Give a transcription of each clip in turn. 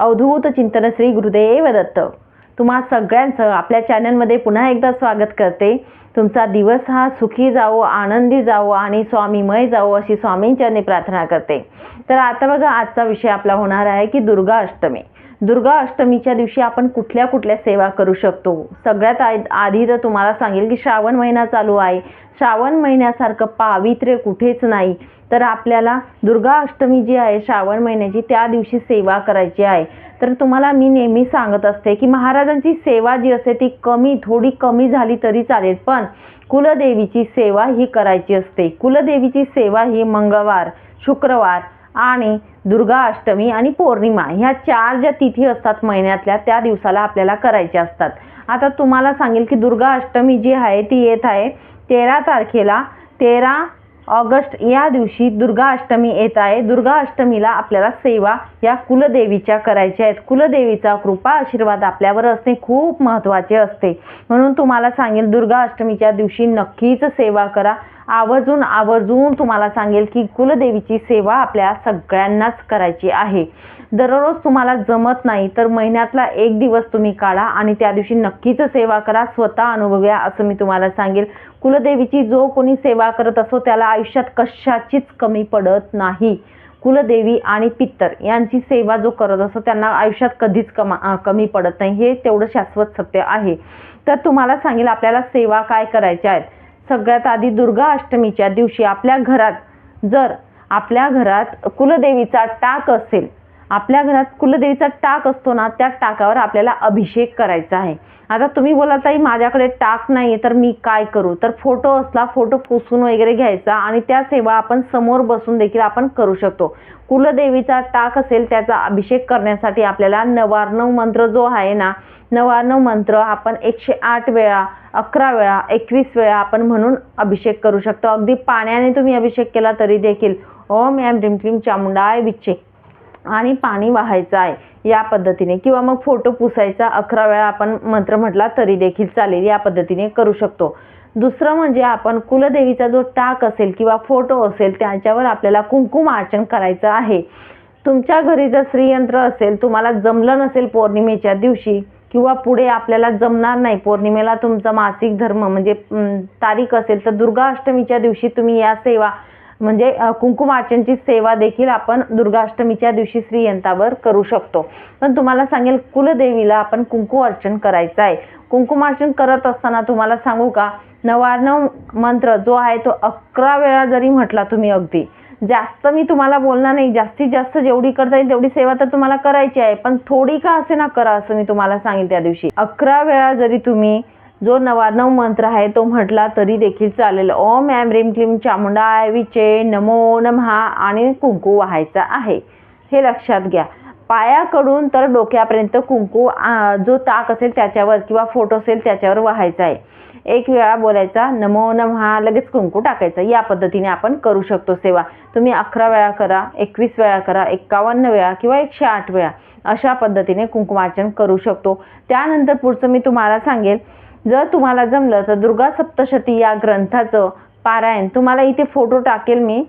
अवधूत चिंतन श्री गुरुदेव दत्त. तुम्हा सगळ्यांचं आपल्या चॅनलमध्ये पुन्हा एकदा स्वागत करते. तुमचा दिवस हा सुखी जावो आनंदी जावो आणि स्वामीमय जावो अशी स्वामींच्याने प्रार्थना करते. तर आता बघा आजचा विषय आपला होणार आहे की दुर्गा अष्टमी. दुर्गा अष्टमीच्या दिवशी आपण कुठल्या कुठल्या सेवा करू शकतो? सगळ्यात आधी- आधी तर तुम्हाला सांगेल की श्रावण महिना चालू आहे. श्रावण महिन्यासारखं पावित्र्य कुठेच नाही. तर आपल्याला दुर्गा अष्टमी जी आहे श्रावण महिन्याची त्या दिवशी सेवा करायची आहे. तर तुम्हाला मी नेहमी सांगत असते की महाराजांची सेवा जी असते ती कमी थोडी कमी झाली तरी चालेल पण कुलदेवीची सेवा ही करायची असते. कुलदेवीची सेवा ही मंगळवार शुक्रवार आणि दुर्गा अष्टमी आणि पौर्णिमा ह्या चार ज्या तिथी असतात महिन्यातल्या त्या दिवसाला आपल्याला करायच्या असतात. आता तुम्हाला सांगेल की दुर्गा अष्टमी जी आहे ती येत आहे तेरा तारखेला तेरा ऑगस्ट या दिवशी दुर्गा अष्टमी येत आहे. दुर्गा अष्टमीला आपल्याला सेवा या कुलदेवीच्या करायच्या आहेत. कुलदेवीचा कृपा आशीर्वाद आपल्यावर असणे खूप महत्त्वाचे असते. म्हणून तुम्हाला सांगेल दुर्गा अष्टमीच्या दिवशी नक्कीच सेवा करा. आवर्जून आवर्जून तुम्हाला सांगेल की कुलदेवीची सेवा आपल्या सगळ्यांनाच करायची आहे. दररोज तुम्हाला जमत नाही तर महिन्यातला एक दिवस तुम्ही काढा आणि त्या दिवशी नक्कीच सेवा करा स्वतः अनुभव्या असं मी तुम्हाला सांगेल. कुलदेवीची जो कोणी सेवा करत असो त्याला आयुष्यात कशाचीच कमी पडत नाही. कुलदेवी आणि पित्तर यांची सेवा जो करत असतो त्यांना आयुष्यात कधीच कमा कमी पडत नाही. हे तेवढं शाश्वत सत्य आहे. तर तुम्हाला सांगेल आपल्याला सेवा काय करायच्या आहेत सगळ्यात आधी दुर्गा अष्टमीच्या दिवशी आपल्या घरात जर आपल्या घरात कुलदेवीचा टाक असेल आपल्या घरात कुलदेवीचा टाक असतो ना त्या टाकावर आपल्याला अभिषेक करायचा आहे. आता तुम्ही बोला ताई माझ्याकडे टाक नाही तर मी काय करू? तर फोटो असला फोटो पुसून वगैरे घ्यायचा आणि त्या सेवा आपण समोर बसून देखील आपण करू शकतो. कुलदेवीचा टाक असेल त्याचा अभिषेक करण्यासाठी आपल्याला नवार्णव मंत्र जो आहे ना नवार्णव मंत्र आपण एकशे आठ वेळा अकरा वेळा एकवीस वेळा आपण म्हणून अभिषेक करू शकतो. अगदी पाण्याने तुम्ही अभिषेक केला तरी देखील. ओम एम ड्रीम क्लीम चामुंडाय विच्छे आणि पाणी वाहायचं आहे या पद्धतीने. किंवा मग फोटो पुसायचा अकरा वेळा आपण मंत्र म्हटला तरी देखील चालेल या पद्धतीने करू शकतो. दुसरं म्हणजे आपण कुलदेवीचा जो टाक असेल किंवा फोटो असेल त्याच्यावर आपल्याला कुंकुम अर्चन करायचं आहे. तुमच्या घरी जर श्रीयंत्र असेल तुम्हाला जमलं नसेल पौर्णिमेच्या दिवशी किंवा पुढे आपल्याला जमणार नाही पौर्णिमेला तुमचा मासिक धर्म म्हणजे तारीख असेल तर दुर्गा अष्टमीच्या दिवशी तुम्ही या सेवा म्हणजे कुंकुमार्चनची सेवा देखील आपण दुर्गाष्टमीच्या दिवशी श्रीयंतावर करू शकतो. पण तुम्हाला सांगेल कुलदेवीला आपण कुंकू अर्चन करायचं आहे. कुंकुमार्चन करत असताना तुम्हाला सांगू का? नवार्णव मंत्र जो आहे तो अकरा वेळा जरी म्हटला तुम्ही अगदी जास्त मी तुम्हाला बोलणार नाही. जास्तीत जास्त जेवढी करता येईल तेवढी सेवा तर तुम्हाला करायची आहे. पण थोडी का असे ना करा असं मी तुम्हाला सांगेल त्या दिवशी. अकरा वेळा जरी तुम्ही जो नवानव मंत्र आहे तो म्हटला तरी देखील चालेल. ओम ॲम रीम क्लीम चामुंडाय विचे नमो नमहा आणि कुंकू व्हायचा आहे. हे लक्षात घ्या. पायाकडून तर डोक्यापर्यंत कुंकू जो ताक असेल त्याच्यावर किंवा फोटो असेल त्याच्यावर व्हायचा आहे. एक वेळा बोलायचा नमो नमहा लगेच कुंकू टाकायचं. या पद्धतीने आपण करू शकतो सेवा. तुम्ही अकरा वेळा करा एकवीस वेळा करा एकावन्न वेळा किंवा एकशे आठ वेळा अशा पद्धतीने कुंकुमार्चन करू शकतो. त्यानंतर पुढचं मी तुम्हाला सांगेल. जर तुम्हाला जमलं तर दुर्गा सप्तशती या ग्रंथाचं पारायण तुम्हाला इथे फोटो टाकेल मी.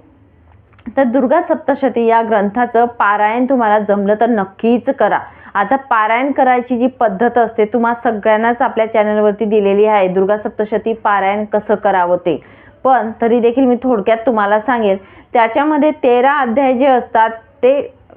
तर दुर्गा सप्तशती या ग्रंथाचं पारायण तुम्हाला जमलं तर नक्कीच करा. आता पारायण करायची जी पद्धत असते तुम्हा सगळ्यांनाच आपल्या चॅनलवरती दिलेली आहे दुर्गा सप्तशती पारायण कसं करावं ते. पण तरी देखील मी थोडक्यात तुम्हाला सांगेल त्याच्यामध्ये तेरा अध्याय जे असतात ते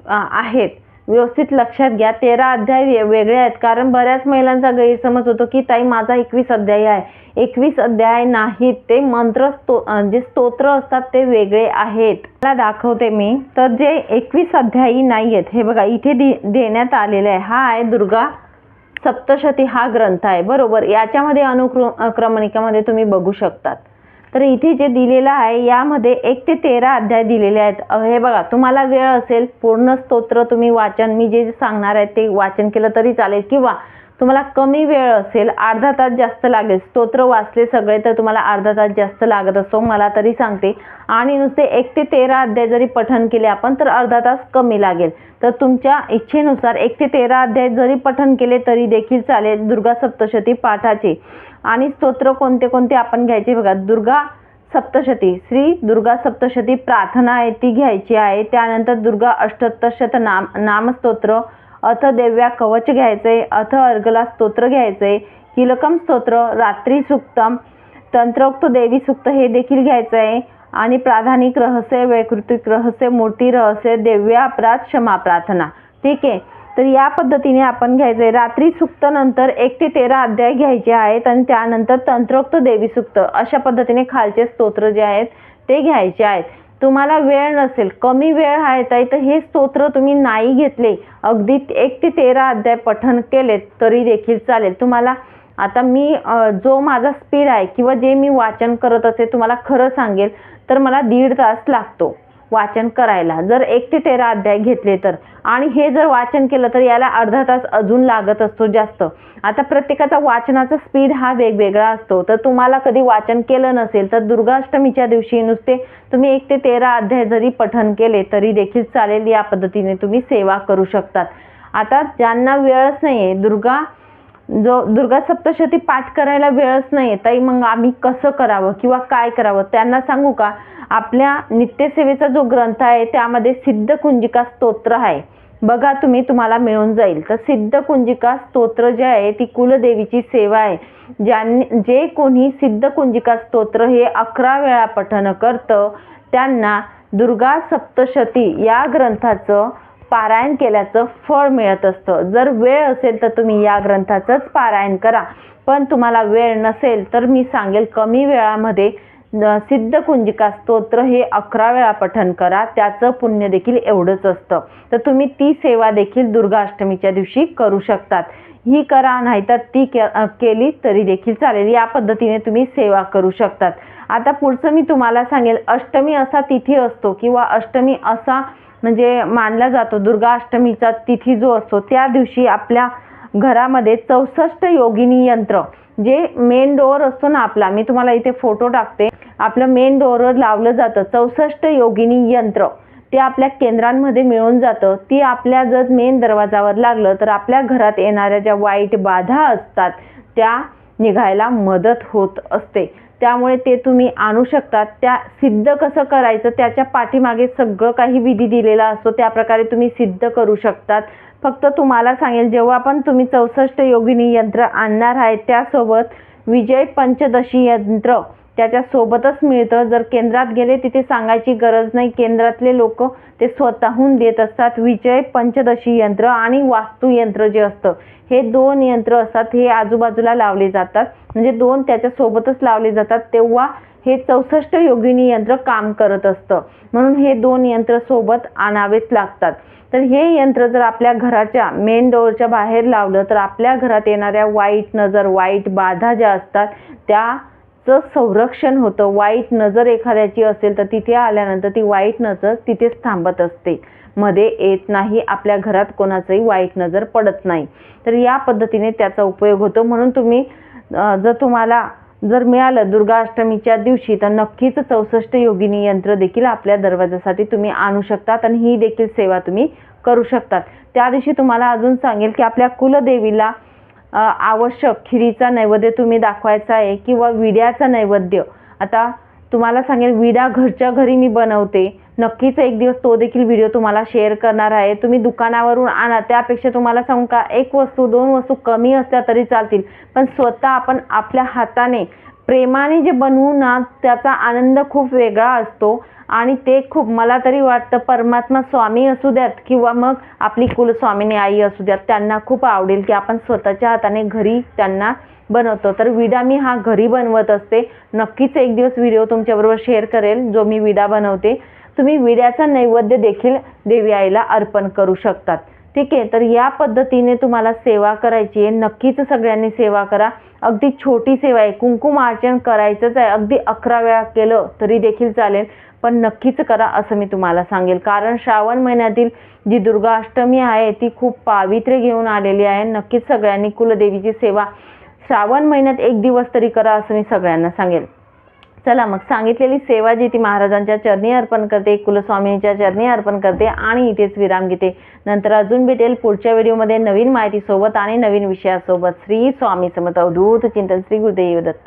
आहेत. व्यवस्थित लक्षात घ्या. तेरा अध्याय वे- वेगळे आहेत. कारण बऱ्याच महिलांचा गैरसमज होतो की ताई माझा एकवीस अध्याय आहे. एकवीस अध्याय नाहीत ते मंत्र स्तो जे स्तोत्र असतात ते वेगळे आहेत. मला दाखवते मी. तर जे एकवीस अध्यायी नाही आहेत हे बघा इथे दे देण्यात आलेलं आहे. हा आहे दुर्गा सप्तशती हा ग्रंथ आहे. बरोबर? याच्यामध्ये अनुक्र क्रमणिकामध्ये तुम्ही बघू शकतात. तर इथे जे दिलेलं आहे यामध्ये एक ते तेरा अध्याय दिलेले आहेत. हे बघा तुम्हाला वेळ असेल पूर्ण स्तोत्र तुम्ही वाचन मी जे सांगणार आहे ते वाचन केलं तरी चालेल. किंवा तुम्हाला कमी वेळ असेल अर्धा तास जास्त लागेल. स्तोत्र वाचले सगळे तर तुम्हाला अर्धा तास जास्त लागत असतो मला तरी सांगते. आणि नुसते एक ते तेरा अध्याय जरी पठण केले आपण तर अर्धा तास कमी लागेल. तर तुमच्या इच्छेनुसार एक ते तेरा अध्याय जरी पठण केले तरी देखील चालेल दुर्गा सप्तशती पाठाचे. आणि स्तोत्र कोणते कोणते आपण घ्यायचे बघा. दुर्गा सप्तशती श्री दुर्गा सप्तशती प्रार्थना आहे ती घ्यायची आहे. त्यानंतर दुर्गा अष्टोत्तर नाम नामस्तोत्र अथ देव्या कवच घ्यायचे अथ अर्गला स्तोत्र घ्यायचे किलकम स्तोत्र रात्री सुक्तम तंत्रोक्त देवी सुक्त हे देखील घ्यायचं आहे आणि प्राधानिक रहस्य वैकृतिक रहस्य मूर्ती रहस्य देव्याप्रात अपराध क्षमा प्रार्थना. ठीक आहे? तर या पद्धतीने आपण घ्यायचं आहे रात्री सुक्त नंतर एक ते तेरा अध्याय घ्यायचे आहेत आणि त्यानंतर तंत्रोक्त देवी सुक्त अशा पद्धतीने खालचे स्तोत्र जे आहेत ते घ्यायचे आहेत. तुम्हाला वेळ नसेल कमी वेळ आहे ताई तर हे स्तोत्र तुम्ही नाही घेतले. अगदी एक ते तेरा अध्याय पठण केले तरी देखील चालेल. तुम्हाला आता मी जो माझा स्पीड आहे किंवा जे मी वाचन करत असे तुम्हाला खरं सांगेल तर मला दीड तास लागतो. वाचन करायला. जर एक ते तेरा अध्याय घेतले तर. आणि हे जर वाचन केलं तर याला अर्धा तास अजून लागत असतो जास्त. आता प्रत्येकाचा वाचनाचा स्पीड हा वेगवेगळा असतो. तर तुम्हाला कधी वाचन केलं नसेल तर दुर्गाष्टमीच्या दिवशी नुसते तुम्ही एक ते तेरा अध्याय जरी पठन केले तरी देखील चालेल या पद्धतीने तुम्ही सेवा करू शकतात. आता ज्यांना वेळच नाही आहे दुर्गा जो दुर्गा सप्तशती पाठ करायला वेळच नाही आहे ताई मग आम्ही कसं करावं किंवा काय करावं? त्यांना सांगू का? आपल्या नित्यसेवेचा जो ग्रंथ आहे त्यामध्ये सिद्ध कुंजिका स्तोत्र आहे. बघा तुम्ही तुम्हाला मिळून जाईल. तर सिद्ध कुंजिका स्तोत्र जे आहे ती कुलदेवीची सेवा आहे. ज्यांनी जे कोणी सिद्ध कुंजिका स्तोत्र हे अकरा वेळा पठण करतं त्यांना दुर्गा सप्तशती या ग्रंथाचं पारायण केल्याचं फळ मिळत असतं. जर वेळ असेल तर तुम्ही या ग्रंथाचंच पारायण करा. पण तुम्हाला वेळ नसेल तर मी सांगेल कमी वेळामध्ये सिद्ध कुंजिका स्तोत्र हे अकरा वेळा पठण करा. त्याचं पुण्य देखील एवढंच असतं. तर तुम्ही ती सेवा देखील दुर्गाष्टमीच्या दिवशी करू शकतात. ही करा नाहीतर ती के केली तरी देखील चालेल. या पद्धतीने तुम्ही सेवा करू शकतात. आता पुढचं मी तुम्हाला सांगेल. अष्टमी असा तिथी असतो किंवा अष्टमी असा म्हणजे मानला जातो. दुर्गा अष्टमीचा तिथी जो असतो त्या दिवशी आपल्या घरामध्ये चौसष्ट योगिनी यंत्र जे मेन डोअर असतो ना आपला मी तुम्हाला इथे फोटो टाकते. आपलं मेन डोअरवर लावलं जातं. चौसष्ट योगिनी यंत्र. ते आपल्या केंद्रांमध्ये मिळून जातं. ती आपल्या जर मेन दरवाजावर लागलं तर आपल्या घरात येणाऱ्या ज्या वाईट बाधा असतात त्या निघायला मदत होत असते. त्यामुळे ते तुम्ही आणू शकतात. त्या सिद्ध कसं करायचं त्याच्या पाठीमागे सगळं काही विधी दिलेला असतो त्या प्रकारे तुम्ही सिद्ध करू शकतात. फक्त तुम्हाला सांगेल जेव्हा पण तुम्ही चौसष्ट योगिनी यंत्र आणणार आहे त्यासोबत विजय पंचदशी यंत्र त्याच्यासोबतच मिळतं. जर केंद्रात गेले तिथे सांगायची गरज नाही. केंद्रातले लोक ते स्वतःहून देत असतात. विजय पंचदशी यंत्र आणि वास्तू यंत्र जे असतं हे दोन यंत्र असतात हे आजूबाजूला लावले जातात. म्हणजे दोन त्याच्यासोबतच लावले जातात. तेव्हा हे चौसष्ट योगिनी यंत्र काम करत असतं. म्हणून हे दोन यंत्र सोबत आणावेच लागतात. तर हे यंत्र जर आपल्या घराच्या मेन डोअरच्या बाहेर लावलं तर आपल्या घरात येणाऱ्या वाईट नजर वाईट बाधा ज्या असतात त्या त्याचं संरक्षण होतं. वाईट नजर एखाद्याची असेल तर तिथे आल्यानंतर ती वाईट नजर तिथेच थांबत असते. मध्ये येत नाही आपल्या घरात कोणाचंही वाईट नजर पडत नाही. तर या पद्धतीने त्याचा उपयोग होतो. म्हणून तुम्ही जर तुम्हाला जर मिळालं दुर्गाष्टमीच्या दिवशी तर नक्कीच चौसष्ट योगिनी यंत्र देखील आपल्या दरवाजासाठी तुम्ही आणू शकतात आणि ही देखील सेवा तुम्ही करू शकतात. त्या दिवशी तुम्हाला अजून सांगेल की आपल्या कुलदेवीला आवश्यक. खिरीचा नैवेद्य तुम्ही दाखवायचा आहे किंवा विड्याचा नैवेद्य. आता तुम्हाला सांगेल विडा घरच्या घरी मी बनवते. नक्कीच एक दिवस तो देखील व्हिडिओ तुम्हाला शेअर करणार आहे. तुम्ही दुकानावरून आणा त्यापेक्षा तुम्हाला सांगू का एक वस्तू दोन वस्तू कमी असल्या तरी चालतील. पण स्वतः आपण आपल्या हाताने प्रेमाने जे बनवू ना त्याचा आनंद खूप वेगळा असतो. आणि ते खूप मला तरी वाटतं परमात्मा स्वामी असू द्यात किंवा मग आपली कुलस्वामिनी आई असू द्यात त्यांना खूप आवडेल की आपण स्वतःच्या हाताने घरी त्यांना बनवतो. तर विडा मी हा घरी बनवत असते. नक्कीच एक दिवस व्हिडिओ तुमच्याबरोबर शेअर करेल जो मी विडा बनवते. तुम्ही विड्याचा नैवेद्य देखील देवी आईला अर्पण करू शकतात. ठीक आहे तर या पद्धतीने तुम्हाला सेवा करायची आहे. नक्कीच सगळ्यांनी सेवा करा. अगदी छोटी सेवा आहे. कुंकुमार्चन करायचंच आहे. अगदी अकरा वेळा केलं तरी देखील चालेल. पण नक्कीच करा असं मी तुम्हाला सांगेल. कारण श्रावण महिन्यातील जी दुर्गाष्टमी आहे ती खूप पावित्र्य घेऊन आलेली आहे. नक्कीच सगळ्यांनी कुलदेवीची सेवा श्रावण महिन्यात एक दिवस तरी करा असं मी सगळ्यांना सांगेल. चला मग सांगितलेली सेवा जी ती महाराजांच्या चरणी अर्पण करते कुलस्वामींच्या चरणी अर्पण करते आणि इथेच विराम घेते. नंतर अजून भेटेल पुढच्या व्हिडिओमध्ये नवीन माहितीसोबत आणि नवीन विषयासोबत. श्री स्वामी समर्थ अवधूत चिंतन श्री गुरुदेव दत्त.